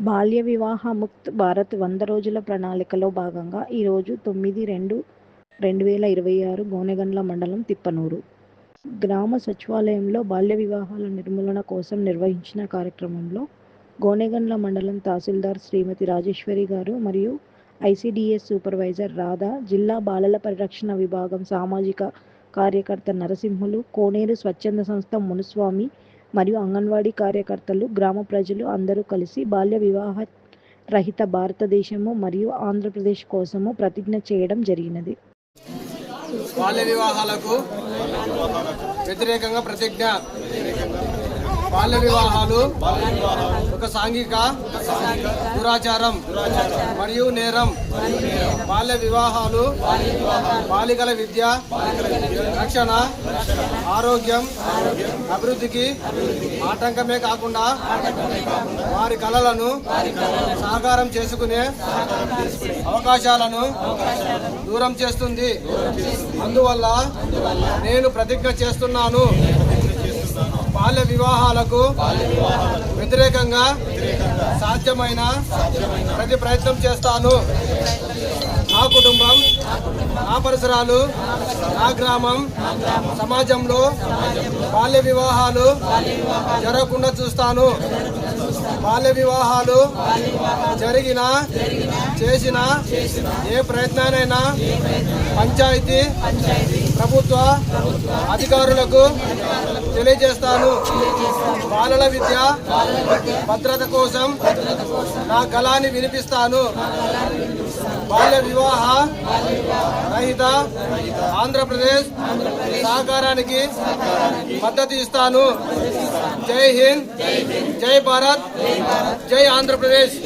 బాల్య వివాహ ముక్త్ భారత్ వంద రోజుల ప్రణాళికలో భాగంగా ఈరోజు తొమ్మిది రెండు రెండు వేల ఇరవై ఆరు గోనెగండ్ల మండలం తిప్పనూరు. గ్రామ సచివాలయంలో బాల్య వివాహాల నిర్మూలన కోసం నిర్వహించిన కార్యక్రమంలో గోనెగండ్ల మండలం తహసీల్దార్ శ్రీమతి రాజేశ్వరి గారు మరియు ఐసిడిఎస్ సూపర్వైజర్ రాధా జిల్లా బాలల పరిరక్షణ విభాగం సామాజిక కార్యకర్త నరసింహులు కోనేరు స్వచ్ఛంద సంస్థ మునుస్వామి మరియు అంగన్వాడీ కార్యకర్తలు గ్రామ ప్రజలు అందరూ కలిసి బాల్య వివాహ రహిత భారతదేశము మరియు ఆంధ్రప్రదేశ్ కోసము ప్రతిజ్ఞ చేయడం జరిగినది. బాల్య వివాహాలకు వ్యతిరేకంగా ప్రతిజ్ఞ. బాల్య వివాహాలు ఒక సాంఘిక దురాచారం మరియు నేరం. బాల్య వివాహాలు బాలికల విద్య రక్షణ ఆరోగ్యం అభివృద్ధికి ఆటంకమే కాకుండా వారి కళలను సాకారం చేసుకునే అవకాశాలను దూరం చేస్తుంది. అందువల్ల నేను ప్రతిజ్ఞ చేస్తున్నాను. బాల్య వివాహాలకు వ్యతిరేకంగా సాధ్యమైన ప్రతి ప్రయత్నం చేస్తాను. నా కుటుంబం నా పరిసరాలు నా గ్రామం సమాజంలో బాల్య వివాహాలు జరగకుండా చూస్తాను. బాల్య వివాహాలు జరిగిన చేసిన ఏ ప్రయత్నానైనా పంచాయతీ ప్రభుత్వ అధికారులకు తెలియజేస్తాను. బాలల విద్య భద్రత కోసం నా కళాన్ని వినిపిస్తాను. బాల్య వివాహ రహిత ఆంధ్రప్రదేశ్ సహకారానికి మద్దతు ఇస్తాను. జై హింద్ జై భారత్ జై ఆంధ్రప్రదేశ్.